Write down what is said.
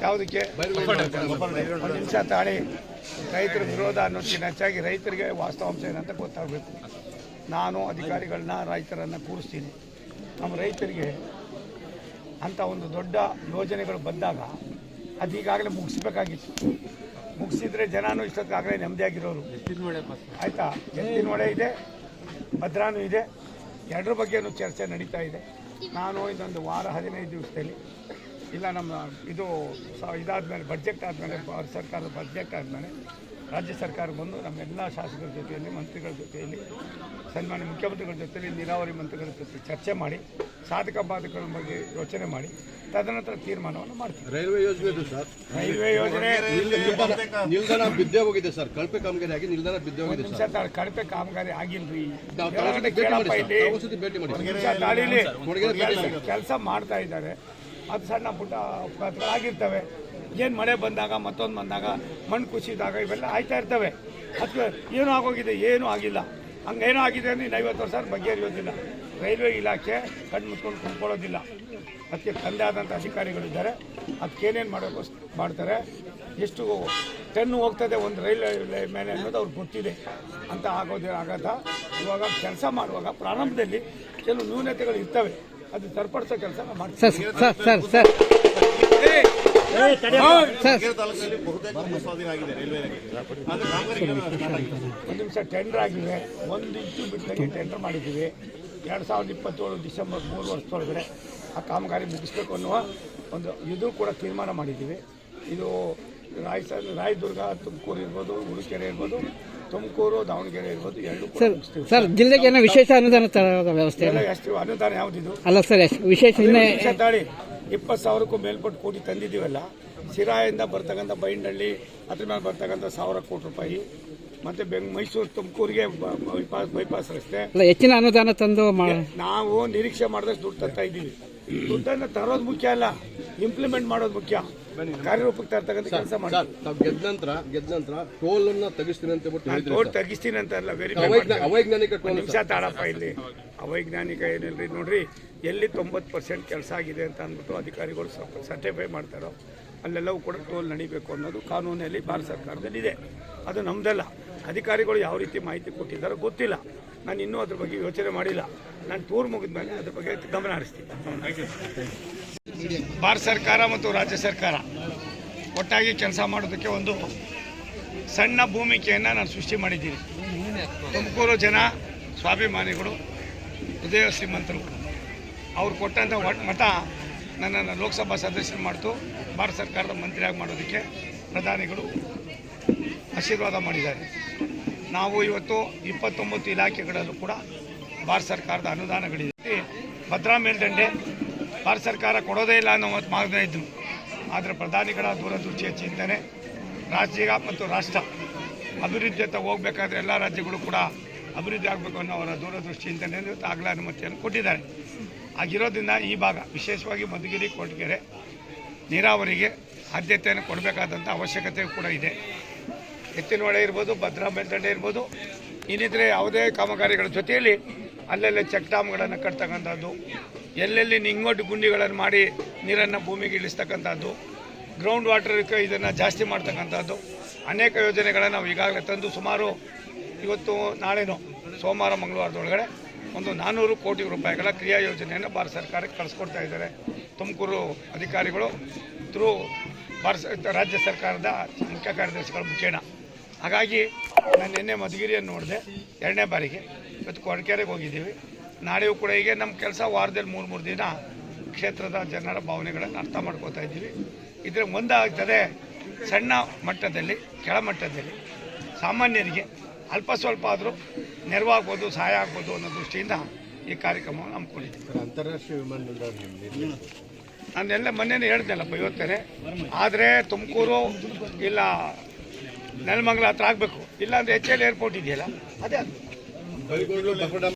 ಯಾವುದಕ್ಕೆ? ಒಂದು ನಿಮಿಷ ತಾಳಿ ರೈತರ ವಿರೋಧ ಅನ್ನೋದಕ್ಕಿಂತ ಹೆಚ್ಚಾಗಿ ರೈತರಿಗೆ ವಾಸ್ತವಾಂಶ ಏನಂತ ಗೊತ್ತಾಗಬೇಕು. ನಾನು ಅಧಿಕಾರಿಗಳನ್ನ ರೈತರನ್ನು ಕೂರಿಸ್ತೀನಿ. ನಮ್ಮ ರೈತರಿಗೆ ಅಂಥ ಒಂದು ದೊಡ್ಡ ಯೋಜನೆಗಳು ಬಂದಾಗ ಅದು ಈಗಾಗಲೇ ಮುಗಿಸ್ಬೇಕಾಗಿತ್ತು. ಮುಗಿಸಿದ್ರೆ ಜನನೂ ಇಷ್ಟೊತ್ತಾಗಲೇ ನೆಮ್ಮದಿಯಾಗಿರೋರು. ಆಯಿತಾ? ಎತ್ತಿನ ಹೊಳೆ ಇದೆ ಭದ್ರಾನು ಇದೆ. ಎರಡರ ಬಗ್ಗೆನೂ ಚರ್ಚೆ ನಡೀತಾ ಇದೆ. ನಾನು ಇದೊಂದು ವಾರ ಹದಿನೈದು ದಿವಸದಲ್ಲಿ ಇಲ್ಲ ನಮ್ಮ ಇದು ಸ ಇದಾದಮೇಲೆ ಬಜೆಟ್ ಆದಮೇಲೆ ಸರ್ಕಾರದ ಬಜೆಟ್ ಆದಮೇಲೆ ರಾಜ್ಯ ಸರ್ಕಾರ ಬಂದು ನಮ್ಮೆಲ್ಲ ಶಾಸಕರ ಜೊತೆಯಲ್ಲಿ ಮಂತ್ರಿಗಳ ಜೊತೆಯಲ್ಲಿ ಸನ್ಮಾನ್ಯ ಮುಖ್ಯಮಂತ್ರಿಗಳ ಜೊತೆಯಲ್ಲಿ ನೀರಾವರಿ ಮಂತ್ರಿಗಳ ಜೊತೆ ಚರ್ಚೆ ಮಾಡಿ ಸಾಧಕ ಬಾಧಕಗಳ ಬಗ್ಗೆ ಯೋಚನೆ ಮಾಡಿ ತದನಂತರ ತೀರ್ಮಾನವನ್ನು ಮಾಡ್ತೀವಿ. ರೈಲ್ವೆ ಯೋಜನೆ ಸರ್. ರೈಲ್ವೆ ಯೋಜನೆ ನಿಲ್ದಾಣ ಬಿದ್ದೇ ಹೋಗಿದೆ ಸರ್. ಕಳಪೆ ಕಾಮಗಾರಿ ಆಗಿ ನಿಲ್ದಾಣ ಬಿದ್ದೇ ಹೋಗಿದೆ ಸರ್. ಕಳಪೆ ಕಾಮಗಾರಿ ಆಗಿಲ್ರಿ. ಕೆಲಸ ಮಾಡ್ತಾ ಇದ್ದಾರೆ. ಅದು ಸಣ್ಣ ಪುಟ್ಟ ಅಪಘಾತಗಳಾಗಿರ್ತವೆ ಏನು ಮಳೆ ಬಂದಾಗ, ಮತ್ತೊಂದು ಬಂದಾಗ, ಮಣ್ಣು ಕುಸಿದಾಗ ಇವೆಲ್ಲ ಆಯ್ತಾ ಇರ್ತವೆ. ಅದಕ್ಕೆ ಏನೂ ಆಗೋಗಿದೆ, ಏನೂ ಆಗಿಲ್ಲ. ಹಂಗೇನೋ ಆಗಿದೆ ಅಂದರೆ ಇನ್ನು ಐವತ್ತು ವರ್ಷ ಬಗೆಹರಿಯೋದಿಲ್ಲ ರೈಲ್ವೆ ಇಲಾಖೆ ಕಣ್ಣು ಮುಚ್ಕೊಂಡು ಕುಂತ್ಕೊಳ್ಳೋದಿಲ್ಲ. ಅದಕ್ಕೆ ತಂದೆ ಆದಂಥ ಅಧಿಕಾರಿಗಳಿದ್ದಾರೆ ಅದಕ್ಕೇನೇನು ಮಾಡಬೇಕು ಮಾಡ್ತಾರೆ. ಎಷ್ಟು ಟೆನ್ನು ಹೋಗ್ತದೆ ಒಂದು ರೈಲ್ವೆ ಮೇಲೆ ಅನ್ನೋದು ಅವ್ರಿಗೆ ಗೊತ್ತಿದೆ. ಅಂತ ಆಗೋದೇ ಆಗತ್ತ ಇವಾಗ ಕೆಲಸ ಮಾಡುವಾಗ ಪ್ರಾರಂಭದಲ್ಲಿ ಕೆಲವು ನ್ಯೂನತೆಗಳು ಇರ್ತವೆ. ಅದು ಸರಿಪಡಿಸೋ ಕೆಲಸ ಮಾಡ್ತೀವಿ. ಸರ್ ಬಹುತೇಕ ಆಗಿದೆ ರೈಲ್ವೆ ಒಂದು ನಿಮಿಷ ಟೆಂಡರ್ ಆಗಿದೆ. ಒಂದು ಇಂಚು ಬಿಟ್ಟಂಗೆ ಟೆಂಡರ್ ಮಾಡಿದ್ದೀವಿ. ಎರಡು ಸಾವಿರದ ಇಪ್ಪತ್ತೇಳು ಡಿಸೆಂಬರ್ ಮೂರು ವರ್ಷದೊಳಗಡೆ ಆ ಕಾಮಗಾರಿ ಮುಗಿಸ್ಬೇಕು ಅನ್ನುವ ಒಂದು ಇದು ಕೂಡ ತೀರ್ಮಾನ ಮಾಡಿದ್ದೀವಿ. ಇದು ರಾಯಸ ರಾಯದುರ್ಗ ತುಮಕೂರು ಇರ್ಬೋದು ಉಡುಕೆರೆ ಇರ್ಬೋದು ತುಮಕೂರು ದಾವಣಗೆರೆ ಇರ್ಬೋದು ಎರಡು ಸರ್ ಸರ್ ಜಿಲ್ಲೆಗೆ ಏನೋ ವಿಶೇಷ ಅನುದಾನ ತರದ ವ್ಯವಸ್ಥೆ ಎಲ್ಲ ಎಷ್ಟು ಅನುದಾನ ಯಾವುದಿದು? ಅಲ್ಲ ಸರ್ ವಿಶೇಷ ತಾಳಿ ಇಪ್ಪತ್ತು ಸಾವಿರಕ್ಕೂ ಮೇಲ್ಪಟ್ಟು ಕೋಟಿ ತಂದಿದ್ದೀವಲ್ಲ ಸಿರಾಯಿಂದ ಬರ್ತಕ್ಕಂಥ ಬೈಂಡಳ್ಳಿ ಅದ್ರ ಮೇಲೆ ಬರ್ತಕ್ಕಂಥ ಸಾವಿರ ಕೋಟಿ ರೂಪಾಯಿ ಮತ್ತೆ ಬೆಂಗ್ ಮೈಸೂರು ತುಮಕೂರಿಗೆ ಬೈಪಾಸ್ ಬೈಪಾಸ್ ರಸ್ತೆ. ಅಲ್ಲ ಹೆಚ್ಚಿನ ಅನುದಾನ ತಂದು ನಾವು ನಿರೀಕ್ಷೆ ಮಾಡಿದಷ್ಟು ದುಡ್ಡು ತರ್ತಾ ಇದ್ದೀವಿ. ದುಡ್ಡನ್ನು ತರೋದು ಮುಖ್ಯ ಅಲ್ಲ ಇಂಪ್ಲಿಮೆಂಟ್ ಮಾಡೋದು ಮುಖ್ಯ. ಕಾರ್ಯರೂಪಕ್ಕೆ ತರ್ತಕ್ಕಂಥ ಕೆಲಸ ಮಾಡಿ. ತಾವು ಗೆದ್ದ ನಂತರ ಗೆದ್ದ ನಂತರ ಟೋಲ್ ಅನ್ನ ತೆಗಿಸ್ತೀನಿ ಅಂತ ಬಿಟ್ಟು ಟೋಲ್ ತೆಗಿಸ್ತೀನಿ ಅಂತ ಅಲ್ಲ ವೆರಿ ಅವೈಜ್ಞಾನಿಕ ಟೋಲ್ ನಿಮಿಷ ತಾಳಪ್ಪ ಇಲ್ಲಿ. ಅವೈಜ್ಞಾನಿಕ ಏನಿಲ್ರಿ ನೋಡ್ರಿ ಎಲ್ಲಿ ತೊಂಬತ್ತು ಪರ್ಸೆಂಟ್ ಕೆಲಸ ಆಗಿದೆ ಅಂತ ಅಂದ್ಬಿಟ್ಟು ಅಧಿಕಾರಿಗಳು ಸರ್ಟಿಫೈ ಮಾಡ್ತಾರೋ ಅಲ್ಲೆಲ್ಲವೂ ಕೂಡ ಟೋಲ್ ನಡಿಬೇಕು ಅನ್ನೋದು ಕಾನೂನಲ್ಲಿ ಭಾರತ ಸರ್ಕಾರದಲ್ಲಿ ಇದೆ ಅದು ನಮ್ದಲ್ಲ. ಅಧಿಕಾರಿಗಳು ಯಾವ ರೀತಿ ಮಾಹಿತಿ ಕೊಟ್ಟಿದ್ದಾರೋ ಗೊತ್ತಿಲ್ಲ. ನಾನು ಇನ್ನೂ ಅದ್ರ ಬಗ್ಗೆ ಯೋಚನೆ ಮಾಡಿಲ್ಲ. ನಾನು ಟೂರ್ ಮುಗಿದ ಮೇಲೆ ಅದ್ರ ಬಗ್ಗೆ ಗಮನ ಹರಿಸ್ತೀನಿ. ಭಾರತ ಸರ್ಕಾರ ಮತ್ತು ರಾಜ್ಯ ಸರ್ಕಾರ ಒಟ್ಟಾಗಿ ಕೆಲಸ ಮಾಡೋದಕ್ಕೆ ಒಂದು ಸಣ್ಣ ಭೂಮಿಕೆಯನ್ನು ನಾನು ಸೃಷ್ಟಿ ಮಾಡಿದ್ದೀನಿ ತುಮಕೂರು ಜನ ಸ್ವಾಭಿಮಾನಿಗಳು, ಹೃದಯ ಶ್ರೀಮಂತರು, ಅವ್ರು ಕೊಟ್ಟಂಥ ಮತ ನನ್ನನ್ನು ಲೋಕಸಭಾ ಸದಸ್ಯರು ಮಾಡ್ತು, ಭಾರತ ಸರ್ಕಾರದ ಮಂತ್ರಿಯಾಗಿ ಮಾಡೋದಕ್ಕೆ ಪ್ರಧಾನಿಗಳು ಆಶೀರ್ವಾದ ಮಾಡಿದ್ದಾರೆ. ನಾವು ಇವತ್ತು ಇಪ್ಪತ್ತೊಂಬತ್ತು ಇಲಾಖೆಗಳಲ್ಲೂ ಕೂಡ ಭಾರತ ಸರ್ಕಾರದ ಅನುದಾನಗಳಿದೆ. ಭದ್ರಾ ಮೇಲ್ದಂಡೆ ಭಾರತ ಸರ್ಕಾರ ಕೊಡೋದೇ ಇಲ್ಲ ಅನ್ನೋ ಮತ್ತು ಮಾಗದೇ ಇದ್ದು ಆದರೆ ಪ್ರಧಾನಿಗಳ ದೂರದೃಷ್ಟಿಯ ಚಿಂತನೆ, ರಾಜ್ಯ ಮತ್ತು ರಾಷ್ಟ್ರ ಅಭಿವೃದ್ಧಿಯತ್ತ ಹೋಗಬೇಕಾದ್ರೆ ಎಲ್ಲ ರಾಜ್ಯಗಳು ಕೂಡ ಅಭಿವೃದ್ಧಿ ಆಗಬೇಕು ಅನ್ನೋ ಅವರ ದೂರದೃಷ್ಟಿ ಚಿಂತನೆಯಲ್ಲಿ ಆಗಲ ಅನುಮತಿಯನ್ನು ಕೊಟ್ಟಿದ್ದಾರೆ. ಆಗಿರೋದ್ರಿಂದ ಈ ಭಾಗ ವಿಶೇಷವಾಗಿ ಮಧುಗಿರಿ ಕೊರಟಗೆರೆ ನೀರಾವರಿಗೆ ಆದ್ಯತೆಯನ್ನು ಕೊಡಬೇಕಾದಂಥ ಅವಶ್ಯಕತೆ ಕೂಡ ಇದೆ. ಎತ್ತಿನಹೊಳೆ ಇರ್ಬೋದು, ಭದ್ರಾ ಮೇಲ್ದಂಡೆ ಇರ್ಬೋದು. ಇನ್ನಿತರೆ ಯಾವುದೇ ಕಾಮಗಾರಿಗಳ ಜೊತೆಯಲ್ಲಿ ಅಲ್ಲೆಲ್ಲ ಚೆಕ್ ಡ್ಯಾಮ್ಗಳನ್ನು ಕಟ್ತಕ್ಕಂಥದ್ದು, ಎಲ್ಲೆಲ್ಲಿ ನಿಂಗೊಡ್ಡು ಗುಂಡಿಗಳನ್ನು ಮಾಡಿ ನೀರನ್ನು ಭೂಮಿಗೆ ಇಳಿಸ್ತಕ್ಕಂಥದ್ದು ಗ್ರೌಂಡ್ ವಾಟರ್ ಇದನ್ನು ಜಾಸ್ತಿ ಮಾಡ್ತಕ್ಕಂಥದ್ದು. ಅನೇಕ ಯೋಜನೆಗಳನ್ನು ನಾವು ಈಗಾಗಲೇ ತಂದು ಸುಮಾರು ಇವತ್ತು ನಾಳೆನೋ ಸೋಮವಾರ ಮಂಗಳವಾರದೊಳಗಡೆ ಒಂದು ನಾನ್ನೂರು ಕೋಟಿ ರೂಪಾಯಿಗಳ ಕ್ರಿಯಾ ಯೋಜನೆಯನ್ನು ಭಾರತ ಸರ್ಕಾರಕ್ಕೆ ಕಳಿಸ್ಕೊಡ್ತಾ ಇದ್ದಾರೆ. ತುಮಕೂರು ಅಧಿಕಾರಿಗಳು ಥ್ರೂ ಭಾರತ, ರಾಜ್ಯ ಸರ್ಕಾರದ ಮುಖ್ಯ ಕಾರ್ಯದರ್ಶಿಗಳ ಮುಖೇನ. ಹಾಗಾಗಿ ನಾನು ನಿನ್ನೆ ಮಧುಗಿರಿಯನ್ನು ನೋಡಿದೆ. ಎರಡನೇ ಬಾರಿಗೆ. ಇವತ್ತು ಕೊರಕೆರೆಗೆ ಹೋಗಿದ್ದೀವಿ. ನಾಳೆಯೂ ಕೂಡ ಹೀಗೆ ನಮ್ಮ ಕೆಲಸ ವಾರದಲ್ಲಿ ಮೂರು ಮೂರು ದಿನ ಕ್ಷೇತ್ರದ ಜನರ ಭಾವನೆಗಳನ್ನು ಅರ್ಥ ಮಾಡ್ಕೋತಾ ಇದ್ದೀವಿ. ಇದರ ಮುಂದಾಗ್ತದೆ ಸಣ್ಣ ಮಟ್ಟದಲ್ಲಿ ಕೆಳಮಟ್ಟದಲ್ಲಿ ಸಾಮಾನ್ಯರಿಗೆ ಅಲ್ಪ ಸ್ವಲ್ಪ ಆದರೂ ನೆರವಾಗ್ಬೋದು ಸಹಾಯ ಆಗ್ಬೋದು ಅನ್ನೋ ದೃಷ್ಟಿಯಿಂದ ಈ ಕಾರ್ಯಕ್ರಮವನ್ನು ಹಮ್ಮಿಕೊಂಡಿದ್ದೀವಿ. ಅಂತಾರಾಷ್ಟ್ರೀಯ ವಿಮಾನ ನಿಲ್ದಾಣ ನಿರ್ಮಾಣ. ನಾನೆಲ್ಲ ಮೊನ್ನೆನೇ ಹೇಳ್ದೆಲ್ಲಪ್ಪ ಇವತ್ತೇನೆ. ಆದರೆ ತುಮಕೂರು ಇಲ್ಲ ನೆಲಮಂಗಲ ಹತ್ರ ಆಗಬೇಕು. ಇಲ್ಲಾಂದ್ರೆ ಎಚ್ ಎಲ್ ಏರ್ಪೋರ್ಟ್ ಇದೆಯಲ್ಲ? ಅದೇ